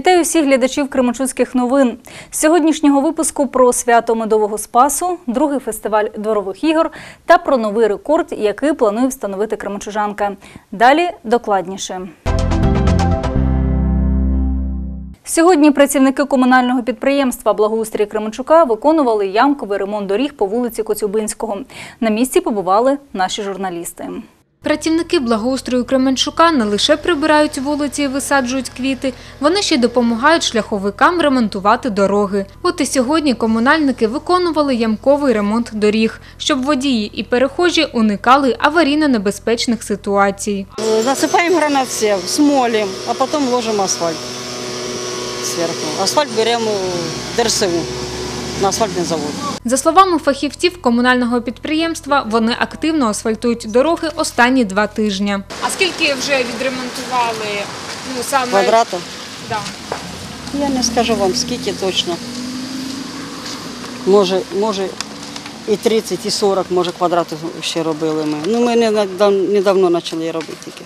Вітаю всіх глядачів Кременчуцьких новин. З сьогоднішнього випуску про свято медового спасу, другий фестиваль дворових ігор та про новий рекорд, який планує встановити Кременчужанка. Далі докладніше. Сьогодні працівники комунального підприємства Благоустрій Кременчука виконували ямковий ремонт доріг по вулиці Коцюбинського. На місці побували наші журналісти. Працівники благоустрою Кременчука не лише прибирають вулиці і висаджують квіти, вони ще й допомагають шляховикам ремонтувати дороги. От і сьогодні комунальники виконували ямковий ремонт доріг, щоб водії і перехожі уникали аварійно-небезпечних ситуацій. Э, Насыпаем гранатсев, смолим, а потом ложим асфальт сверху. Асфальт берем в ДРСУ, на асфальтный завод. За словами фахівців комунального підприємства, вони активно асфальтують дороги останні два тижні. А скільки вже відремонтували ну, саме Квадрату. Да. Я не скажу вам, скільки точно. Може, може і 30, і 40, може, квадратів ще робили ми. Ну, ми не недав- недавно почали робити тільки.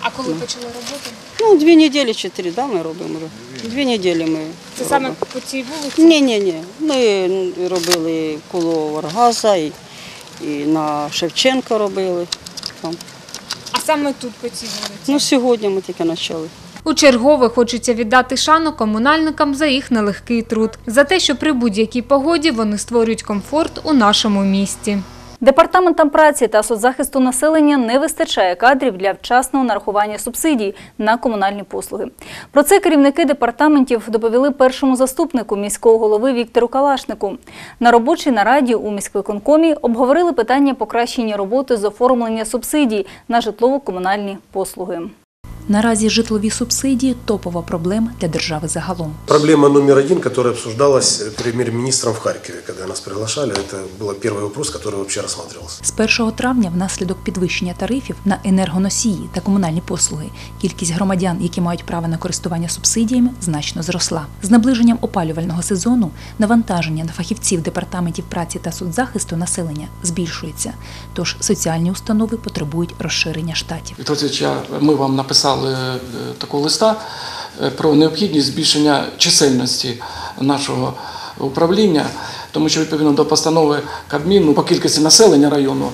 А коли почали роботи? Ну, дві неділі чи три, да, ми робимо вже. Дві неділі ми Це саме робимо. по цій вулиці? Ні, ні, ні. Ми робили коло Варгаза і, і на Шевченка робили. Там. А саме тут по цій вулиці? Ну, сьогодні ми тільки почали. У чергове хочеться віддати шану комунальникам за їх нелегкий труд, за те, що при будь-якій погоді вони створюють комфорт у нашому місті. Департаментам праці та соцзахисту населення не вистачає кадрів для вчасного нарахування субсидій на комунальні послуги. Про це керівники департаментів доповіли першому заступнику міського голови Віктору Калашнику. На робочій нараді у міськвиконкомі обговорили питання покращення роботи з оформлення субсидій на житлово-комунальні послуги. Наразі житлові субсидії топова проблема для держави загалом. Проблема номер один, которая обсуждалась премьер-министром в Харькове, когда нас приглашали, это был первый вопрос, который вообще рассматривался. З 1 травня, внаслідок підвищення тарифів на енергоносії та комунальні послуги, кількість громадян, які мають право на користування субсидіями, значно зросла. З наближенням опалювального сезону навантаження на фахівців департаментів праці та соцзахисту населення збільшується. Тож соціальні установи потребують розширення штатів. Віктор Васильович, я- ми вам написали е, такого листа е, про необхідність збільшення чисельності нашого управління, тому що відповідно до постанови Кабміну по кількості населення району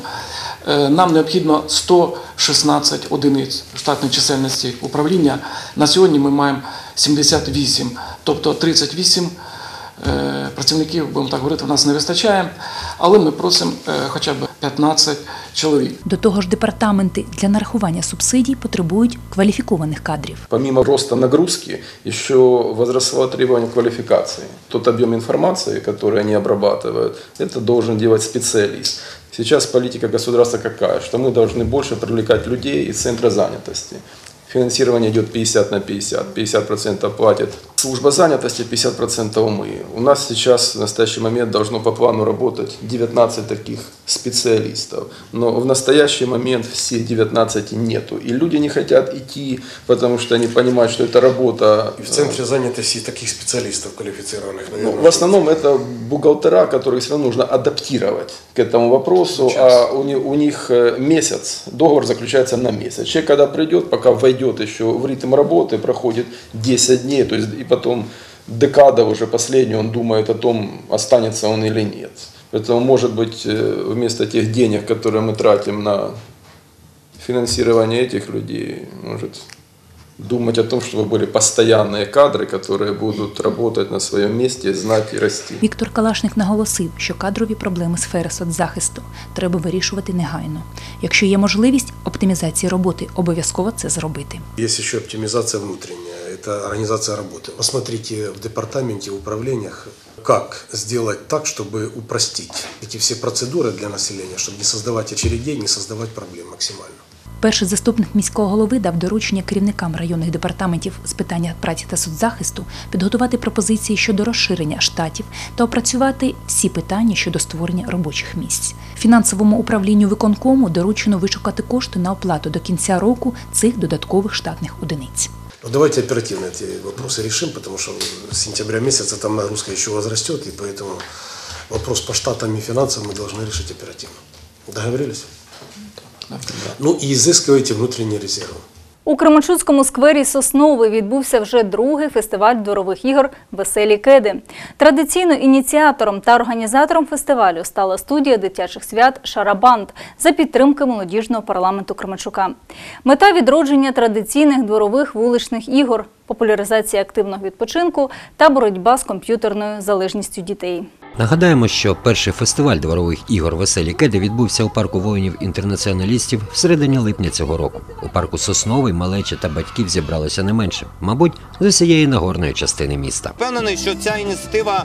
е, нам необхідно 116 одиниць штатної чисельності управління. На сьогодні ми маємо 78, тобто 38 е, працівників, будемо так говорити, в нас не вистачає, але ми просимо е, хоча б 15 чоловік. До того ж, департаменти для нарахування субсидій потребують кваліфікованих кадрів. Помимо роста нагрузки, еще возросло требование квалификации. Тот объем информации, который они обрабатывают, это должен делать специалист. Сейчас политика государства какая? Что мы должны больше привлекать людей из центра занятости. Финансирование идет 50 на 50. 50% платит служба занятости, 50% мы. У нас сейчас в настоящий момент должно по плану работать 19 таких специалистов. Но в настоящий момент всех 19 нету. И люди не хотят идти, потому что они понимают, что это работа. И в центре занятости таких специалистов квалифицированных, Ну, наверное. в основном это бухгалтера, которых все равно нужно адаптировать к этому вопросу, а у них, у них э, месяц, договор заключается на месяц. Человек, когда придет, пока войдет еще в ритм работы, проходит 10 дней, то есть и потом декада уже последняя, он думает о том, останется он или нет. Поэтому, может быть, э, вместо тех денег, которые мы тратим на финансирование этих людей, может, думать о том, чтобы были постоянные кадры, которые будут работать на своем месте, знать и расти. Віктор Калашник наголосив, що кадрові проблеми сфери соцзахисту треба вирішувати негайно. Якщо є можливість оптимізації роботи, обов'язково це зробити. Есть еще оптимизация внутренняя, это организация работы. Посмотрите в департаменте, в управлениях, как сделать так, чтобы упростить эти все процедуры для населения, чтобы не создавать очередей, не создавать проблем максимально. Перший заступник міського голови дав доручення керівникам районних департаментів з питання праці та соцзахисту підготувати пропозиції щодо розширення штатів та опрацювати всі питання щодо створення робочих місць. Фінансовому управлінню виконкому доручено вишукати кошти на оплату до кінця року цих додаткових штатних одиниць. Ну, давайте оперативно эти вопросы решим, потому что с сентября месяца там нагрузка еще возрастет, и поэтому вопрос по штатам и финансам мы должны решить оперативно. Договорились? Ну и изыскивайте внутренние резервы. У Кременчуцькому сквері Сосновий відбувся вже другий фестиваль дворових ігор Веселі кеди. Традиційно ініціатором та організатором фестивалю стала студія дитячих свят Шарабанд за підтримки молодіжного парламенту Кременчука. Мета відродження традиційних дворових вуличних ігор, популяризація активного відпочинку та боротьба з комп'ютерною залежністю дітей. Нагадаємо, що перший фестиваль дворових ігор Веселі Кеди відбувся у парку воїнів-інтернаціоналістів в середині липня цього року. У парку Сосновий малечі та батьків зібралося не менше, мабуть, з усієї нагорної частини міста. Впевнений, що ця ініціатива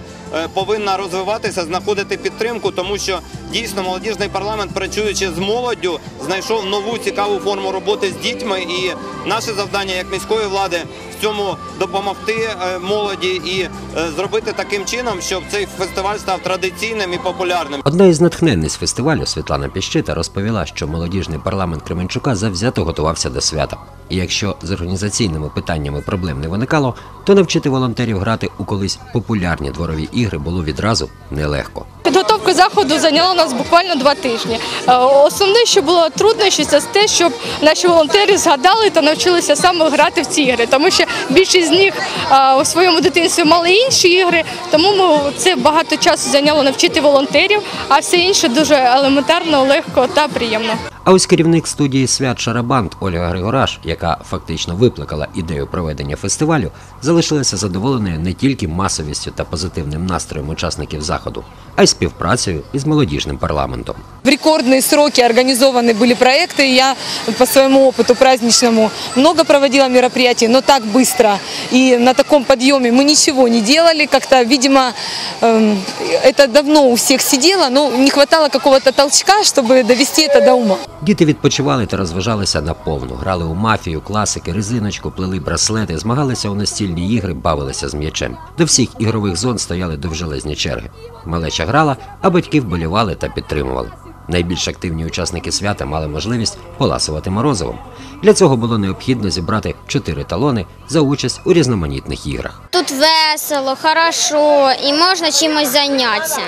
повинна розвиватися, знаходити підтримку, тому що дійсно молодіжний парламент, працюючи з молоддю, знайшов нову цікаву форму роботи з дітьми. І наше завдання як міської влади в цьому допомогти е, молоді і е, зробити таким чином, щоб цей фестиваль став традиційним і популярним. Одна із натхненниць фестивалю Світлана Піщита розповіла, що молодіжний парламент Кременчука завзято готувався до свята. І якщо з організаційними питаннями проблем не виникало, то навчити волонтерів грати у колись популярні дворові ігри було відразу нелегко. Підготовка заходу зайняла нас буквально два тижні. Е, Основне, що було труднощі, це те, щоб наші волонтери згадали та навчилися саме грати в ці ігри, тому що більшість з них е, у своєму дитинстві мали інші ігри, тому це багато часу зайняло навчити волонтерів, а все інше дуже елементарно, легко та приємно. А ось керівник студії свят Шарабанд Ольга Григораш, яка фактично викликала ідею проведення фестивалю, залишилася задоволеною не тільки масовістю та позитивним настроєм учасників заходу, а й співпрацею із молодіжним парламентом. В рекордные сроки организованы были проекты. Я по своему опыту праздничному много проводила мероприятий, но так быстро и на таком подъеме мы ничего не делали. Как-то, видимо, эм, это давно у всех сидело, но не хватало какого-то толчка, чтобы довести это до ума. Діти відпочивали та розважалися наповну, грали у мафію, класики, резиночку, плели браслети, змагалися у настільні ігри, бавилися з м'ячем. До всіх ігрових зон стояли довжелезні черги. Малеча грала, а батьки вболівали та підтримували. Найбільш активні учасники свята мали можливість поласувати морозивом. Для цього було необхідно зібрати чотири талони за участь у різноманітних іграх. Тут весело, хорошо, и можно чем-то заняться.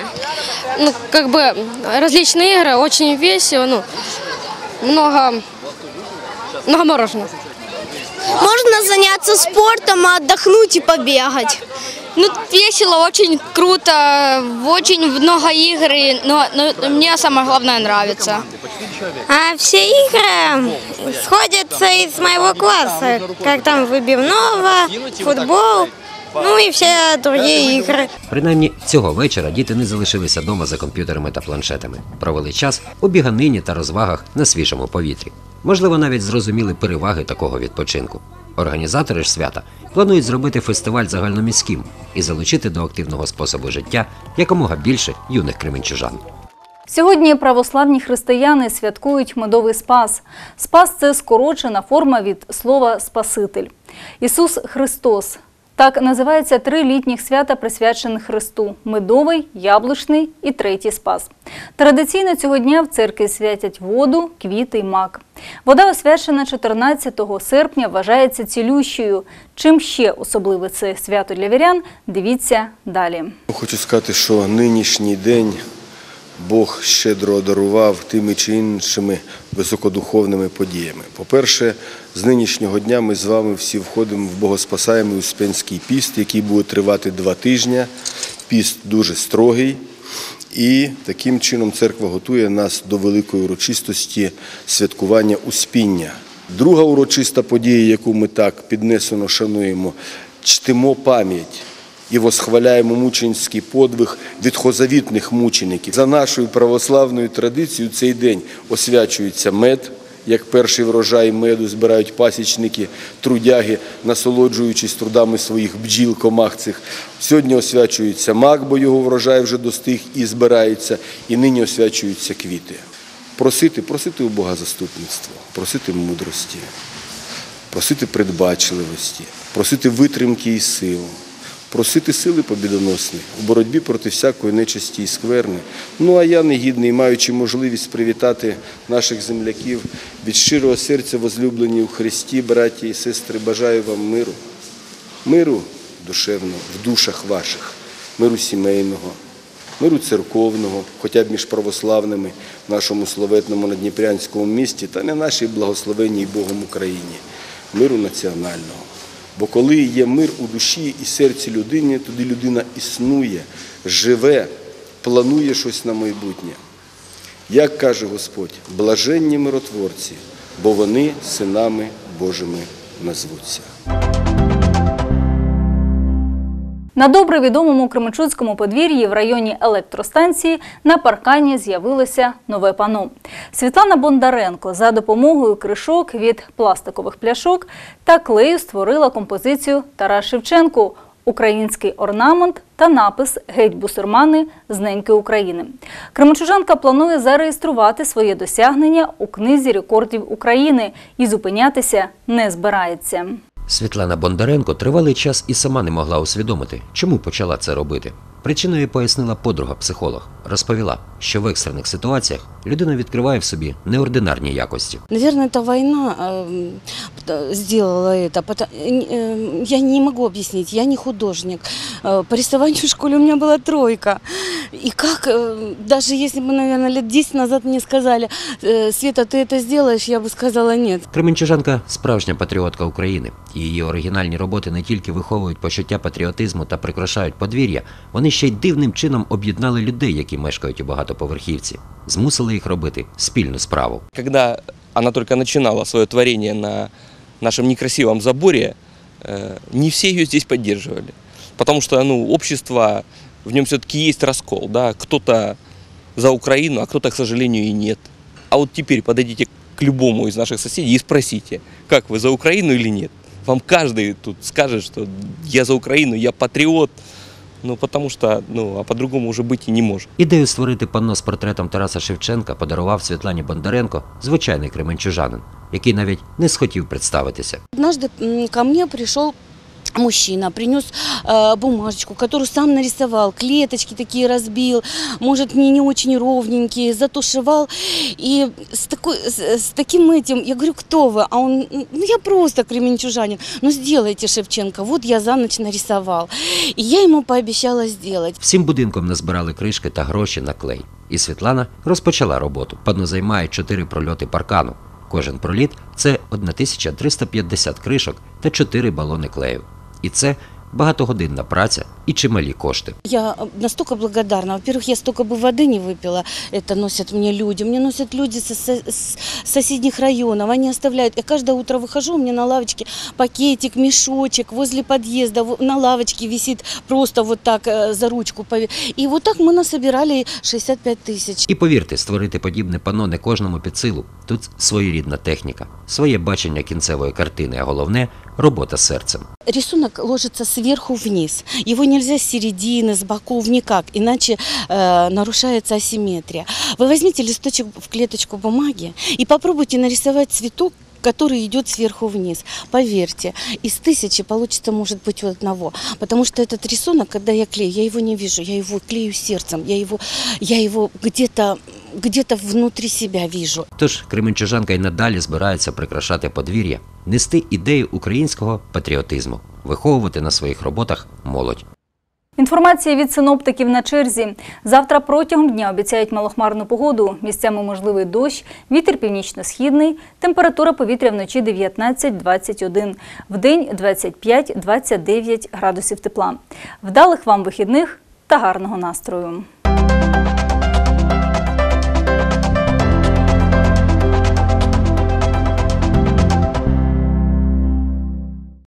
Ну, как бы различные игры, очень весело, ну, много, много мороженого. Можно заняться спортом, отдохнуть и побегать. Ну, весело, очень круто, очень много игр, но, но мне самое главное нравится. А все игры сходятся из моего класса, как там выбивного, футбол, ну и все другие игры. Принаймні цього вечора діти не залишилися вдома за комп'ютерами та планшетами. Провели час у біганині та розвагах на свіжому повітрі. Можливо, навіть зрозуміли переваги такого відпочинку. Організатори ж свята планують зробити фестиваль загальноміським і залучити до активного способу життя якомога більше юних кременчужан. Сьогодні православні християни святкують медовий спас. Спас це скорочена форма від слова Спаситель. Ісус Христос. Так називаються три літніх свята, присвячених Христу: медовий, яблучний і третій спас. Традиційно цього дня в церкві святять воду, квіти й мак. Вода, освячена 14 серпня, вважається цілющою. Чим ще особливе це свято для вірян? Дивіться далі. Хочу сказати, що нинішній день Бог щедро дарував тими чи іншими високодуховними подіями. По-перше, з нинішнього дня ми з вами всі входимо в Богоспасаємий Успенський піст, який буде тривати два тижні. Піст дуже строгий. І таким чином церква готує нас до великої урочистості святкування Успіння. Друга урочиста подія, яку ми так піднесено шануємо, чтимо пам'ять і восхваляємо мученський подвиг відхозавітних мучеників. За нашою православною традицією цей день освячується мед. Як перший врожай меду збирають пасічники, трудяги, насолоджуючись трудами своїх бджіл, комах цих. Сьогодні освячується мак, бо його врожай вже достиг і збирається, і нині освячуються квіти. Просити, просити у Бога заступництво, просити мудрості, просити предбачливості, просити витримки і сил, просити сили побідоносні у боротьбі проти всякої нечисті і скверни. Ну а я негідний, маючи можливість привітати наших земляків від щирого серця, возлюблені у Христі, браті і сестри, бажаю вам миру, миру душевного в душах ваших, миру сімейного, миру церковного, хоча б між православними в нашому славетному надніпрянському місті та не нашій благословенній Богом Україні. миру національного. Бо коли є мир у душі і серці людини, тоді людина існує, живе, планує щось на майбутнє. Як каже Господь, блаженні миротворці, бо вони синами Божими назвуться. На добре відомому Кременчуцькому подвір'ї в районі електростанції на паркані з'явилося нове пано. Світлана Бондаренко за допомогою кришок від пластикових пляшок та клею створила композицію Тарас Шевченко Український орнамент та напис Геть бусурмани з неньки України. Кременчужанка планує зареєструвати своє досягнення у книзі рекордів України і зупинятися не збирається. Світлана Бондаренко тривалий час і сама не могла усвідомити, чому почала це робити. Причиною пояснила подруга психолог. Розповіла, що в екстрених ситуаціях людина відкриває в собі неординарні якості. Наверное, эта война э, п- сделала это. пото- э, Я не могу объяснить, я не художник. Э, По рисованию в школе у меня была тройка. И как, э, даже если бы, наверное, лет 10 назад мне сказали, э, Света, ты это сделаешь, я бы сказала нет. Кременчужанка справжня патріотка України. І Її оригінальні роботи не тільки виховують почуття патріотизму та прикрашають подвір'я, вони ще й дивним чином об'єднали людей, які мешкають у багатоповерхівці, змусили їх робити спільну справу. Когда она только начинала свое творение на нашем некрасивом заборе, э, не все ее здесь поддерживали. Потому что ну, общество, в нем все-таки есть раскол. Да? Кто-то за Украину, а кто-то, к сожалению, и нет. А вот теперь подойдите к любому из наших соседей и спросите, как вы за Украину или нет. Вам каждый тут скажет, что я за Украину, я патриот. Ну, потому що ну, а по-другому вже бути і не може. Ідею створити панно з портретом Тараса Шевченка подарував Світлані Бондаренко звичайний кременчужанин, який навіть не схотів представитися. Однажды ко мне пришел мужчина, принес э, бумажечку, которую сам нарисовал, клеточки такие разбил, может, не, не очень ровненькие, затушевал. И с, такой, с, с таким этим, я говорю, кто вы? А он, ну, я просто кременчужанин. Ну, сделайте, Шевченко, вот я за ночь нарисовал. И я ему пообещала сделать. Всім будинком назбирали кришки та гроші на клей. І Світлана розпочала роботу. Панно займає чотири прольоти паркану. Кожен проліт це 1350 кришок та 4 балони клею. І це багатогодинна праця і чималі кошти. Я настолько благодарна. Во-первых, я столько бы воды не выпила. Это носят мне люди. Мне носят люди со- со- с соседних районов. Они оставляют. Я каждое утро выхожу, у меня на лавочке пакетик, мешочек. Возле подъезда во- на лавочке висит просто вот так э, за ручку. пове- И вот так мы насобирали 65 тысяч. І повірте, створити подібне панно не кожному під силу. Тут своєрідна техніка, своє бачення кінцевої картини, а головне робота з серцем. Рисунок ложится сверху вниз. Его нельзя с середины, с боков, никак, иначе э, нарушается асимметрия. Вы возьмите листочек в клеточку бумаги и попробуйте нарисовать цветок, который идет сверху вниз. Поверьте, из тысячи получится, может быть, у одного. Потому что этот рисунок, когда я клею, я его не вижу, я его клею сердцем, я его, я его где-то где-то внутри себя вижу. Тож кременчужанка й надалі збирається прикрашати подвір'я, нести ідею українського патріотизму, виховувати на своїх роботах молодь. Інформація від синоптиків на черзі. Завтра протягом дня обіцяють малохмарну погоду. Місцями можливий дощ, вітер північно-східний, температура повітря вночі 19-21, вдень 25-29 градусів тепла. Вдалих вам вихідних та гарного настрою!